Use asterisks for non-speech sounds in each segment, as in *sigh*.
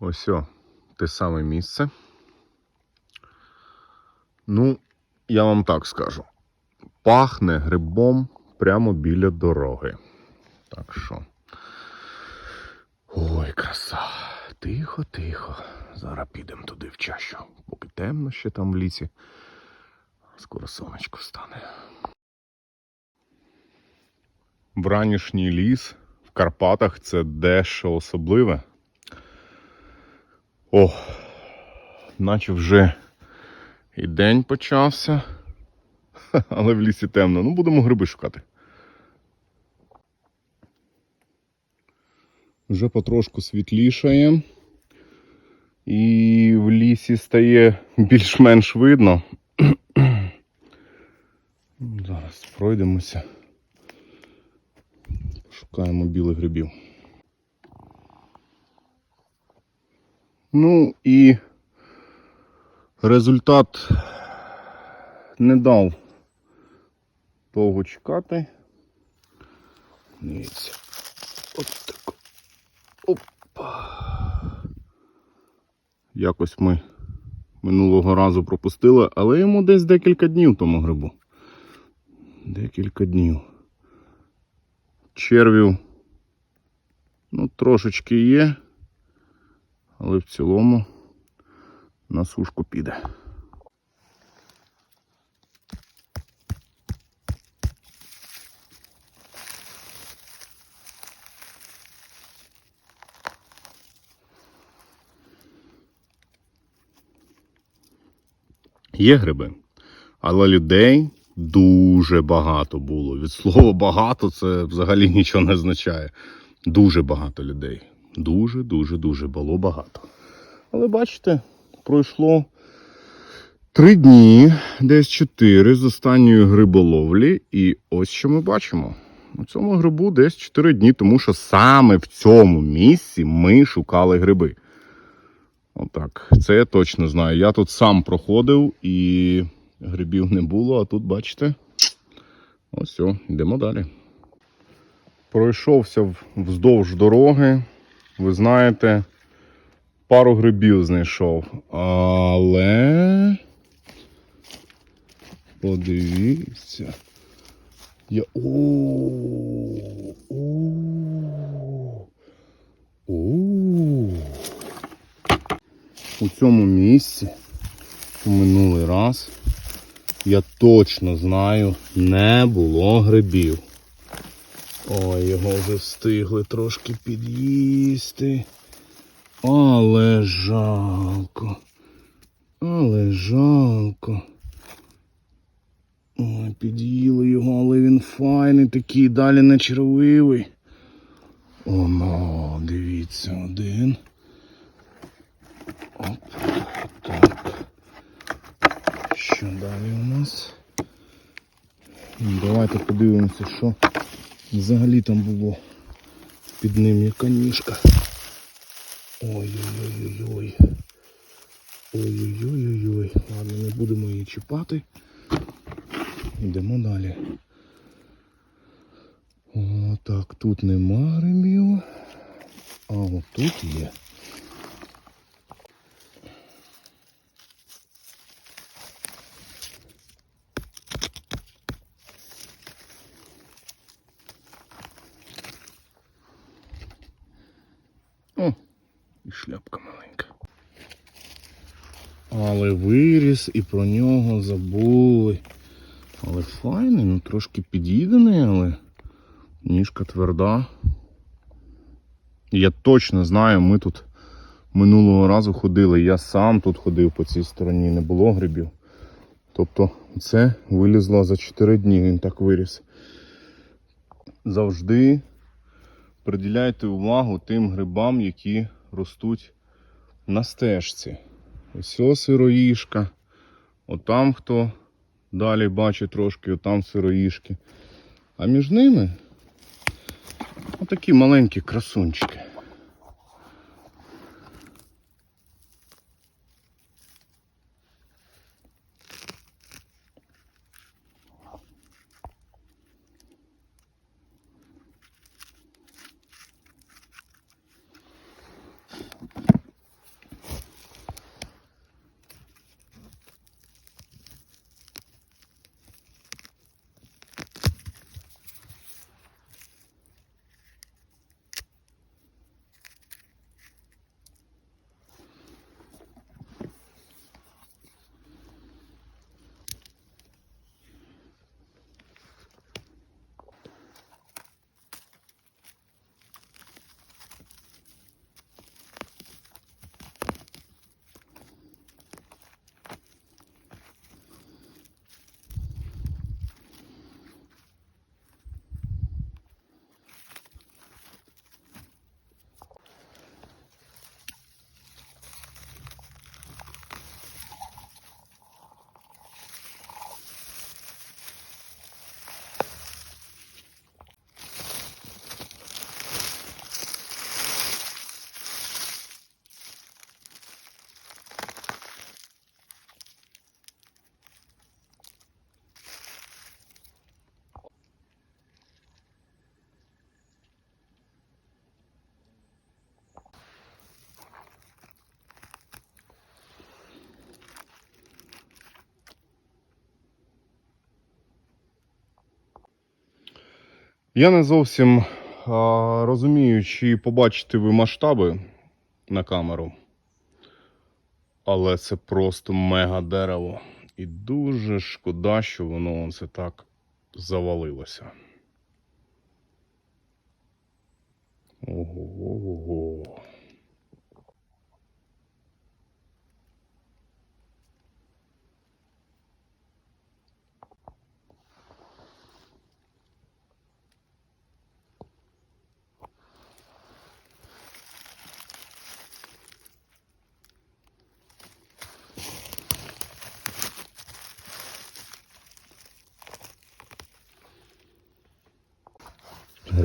Ось о, те саме місце. Ну, я вам так скажу. Пахне грибом прямо біля дороги. Так що. Ой, краса. Тихо, тихо. Зараз підемо туди в чащу. Поки темно ще там в лісі. Скоро сонечко встане. Вранішній ліс в Карпатах це дещо особливе. О, наче вже і день почався, але в лісі темно. Ну, будемо гриби шукати. Вже потрошку світлішає. І в лісі стає більш-менш видно. Зараз пройдемося. Шукаємо білих грибів. Ну і результат не дав довго чекати. Дивіться. От так. Опа. Якось ми минулого разу пропустили, але йому десь декілька днів тому грибу. Декілька днів. Червів ну, трошечки є, але в цілому на сушку піде. Є гриби, але людей дуже багато було. Від слова багато це взагалі нічого не означає. Дуже багато людей. Дуже, дуже, дуже було багато. Але бачите, пройшло три дні, десь чотири з останньої гриболовлі, і ось що ми бачимо. У цьому грибу десь 4 дні, тому що саме в цьому місці ми шукали гриби. Отак, це я точно знаю. Я тут сам проходив і грибів не було, а тут, бачите, ось все, йдемо далі. Пройшовся вздовж дороги. Ви знаєте, пару грибів знайшов. Але. Подивіться. Я. О, о, о. У цьому місці у минулий раз я точно знаю, не було грибів. Ой, його вже встигли трошки під'їсти. Але жалко. Але жалко. Ой, під'їли його, але він файний такий, далі не червивий. Оно, дивіться, один. Оп, так. Що далі у нас? Давайте подивимося, що взагалі там було під ним яка ніжка. Ой-ой-ой-ой. Ой-ой-ой-ой. Ладно, не будемо її чіпати. Йдемо далі. О, так, тут нема гримів. А от тут є. О, і шляпка маленька. Але виріс і про нього забули. Але файний, ну трошки під'їдений, але ніжка тверда. Я точно знаю, ми тут минулого разу ходили. Я сам тут ходив по цій стороні, не було грибів. Тобто це вилізло за 4 дні, він так виріс. Завжди приділяйте увагу тим грибам, які ростуть на стежці. Ось сироїшка. Отам хто далі бачить трошки, отам сироїшки. А між ними отакі маленькі красунчики. Я не зовсім а, розумію, чи побачите ви масштаби на камеру. Але це просто мега дерево. І дуже шкода, що воно це так завалилося. Ого.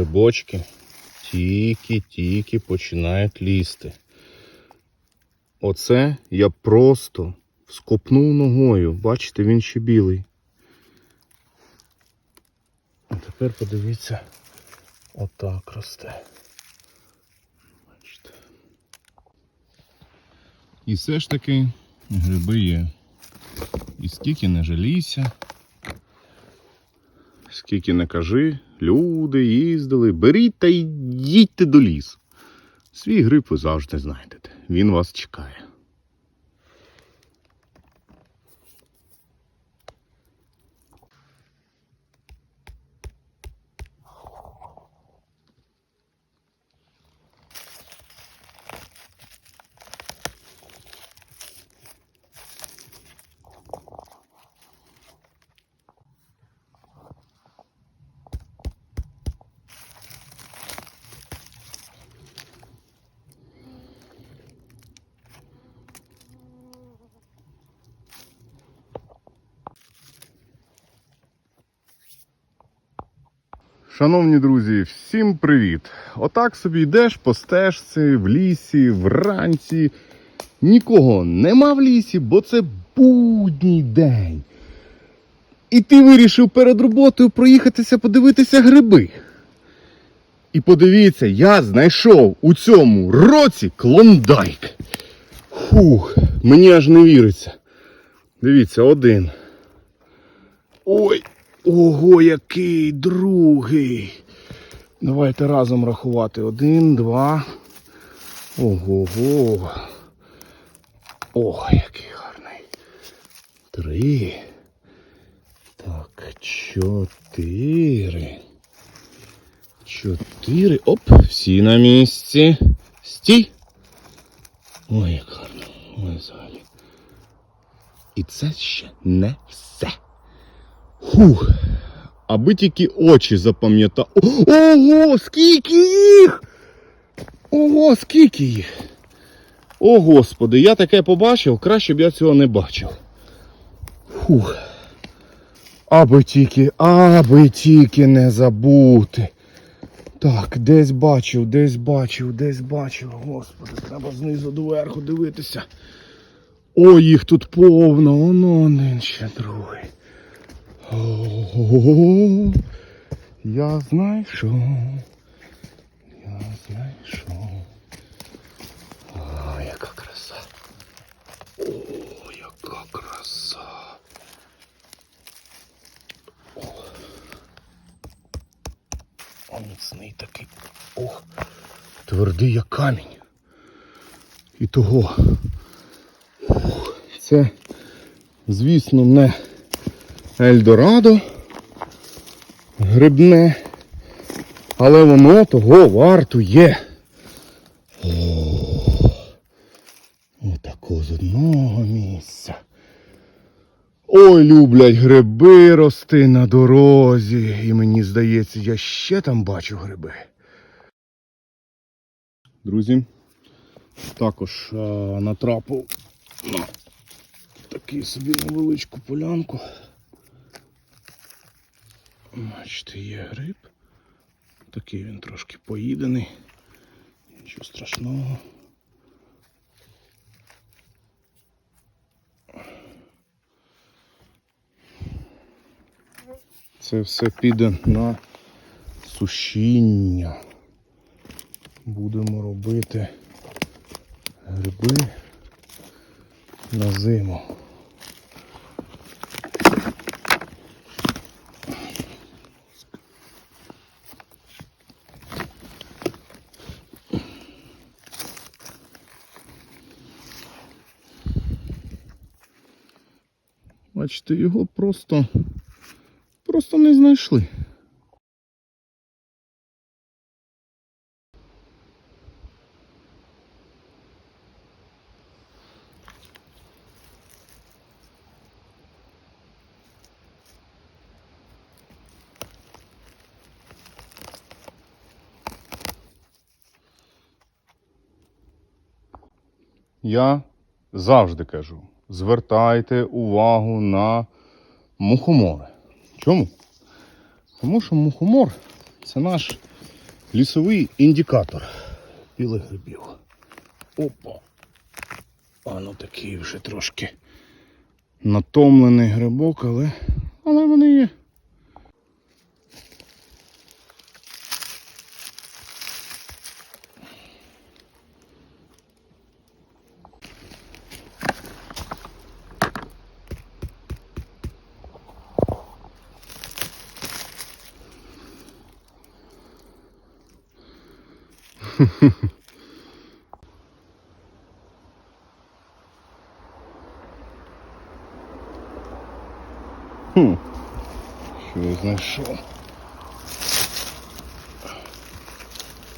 Грибочки тільки-тільки починають лізти. Оце я просто скопнув ногою. Бачите, він ще білий. А тепер подивіться, отак росте. Бачите. І все ж таки гриби є. І скільки не жалійся, скільки не кажи, люди їздили, беріть та йдіть до лісу. Свій гриб ви завжди знайдете. Він вас чекає. Шановні друзі, всім привіт! Отак собі йдеш по стежці, в лісі, вранці. Нікого нема в лісі, бо це будній день. І ти вирішив перед роботою проїхатися подивитися гриби. І подивіться, я знайшов у цьому році клондайк. Фух, мені аж не віриться. Дивіться, один. Ой, ого, який другий. Давайте разом рахувати. Один, два. Ого-го. О, який гарний. Три. Так, чотири. Чотири. Оп, всі на місці. Стій. Ой, як гарно. Ой, взагалі. І це ще не все. Фух. Аби тільки очі запам'ятав. Ого, скільки їх! Ого, скільки їх! О, Господи, я таке побачив, краще б я цього не бачив. Фух. Аби тільки, аби тільки не забути. Так, десь бачив, десь бачив, десь бачив. Господи, треба знизу до верху дивитися. Ой, їх тут повно, воно один ще другий. Ого, я знайшов. Я знайшов. О, яка краса. О, яка краса. О, О міцний такий. Ох, твердий як камінь. І того. Ух, Це, звісно, не Ельдорадо грибне, але воно того вартує. Отако з одного місця. Ой, люблять гриби рости на дорозі. І мені здається, я ще там бачу гриби. Друзі, також а, натрапив на такий собі невеличку полянку. Бачите, є гриб. Такий він трошки поїдений. Нічого страшного. Це все піде на сушіння. Будемо робити гриби на зиму. Бачите, його просто, просто не знайшли. Я завжди кажу: звертайте увагу на мухомори. Чому? Тому що мухомор це наш лісовий індикатор білих грибів. Опа. А ну такий вже трошки натомлений грибок, але, але вони є. Хм. Що я знайшов?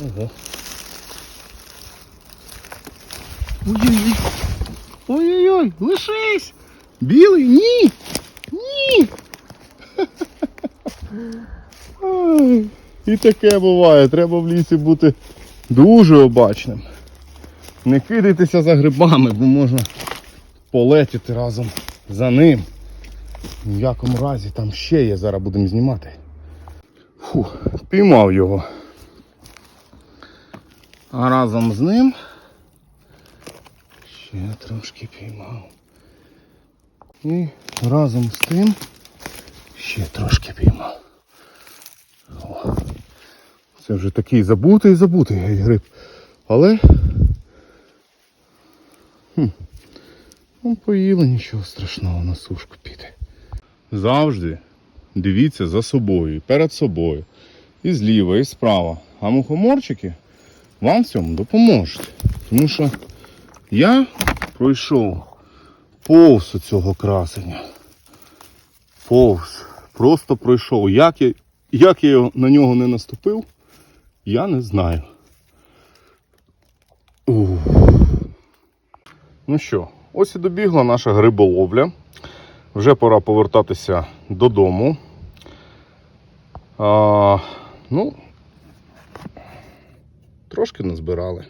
Ого. Ой-ой-ой. Ой-ой-ой, лишись! Білий? Ні! Ні! *laughs* І таке буває. Треба в лісі бути дуже обачним. Не кидайтеся за грибами, бо можна полетіти разом за ним. Ні в якому разі там ще є, зараз будемо знімати. Фу, піймав його. А разом з ним ще трошки піймав. І разом з тим ще трошки піймав. О, це вже такий забутий забутий гриб. Але хм, ну, поїли нічого страшного на сушку піде. Завжди дивіться за собою, перед собою, і зліва, і справа. А мухоморчики вам в цьому допоможуть. Тому що я пройшов повз цього красення. Повз. Просто пройшов. Як я, як я на нього не наступив, я не знаю. Ух. Ну що, ось і добігла наша гриболовля. Вже пора повертатися додому. А, ну, трошки назбирали.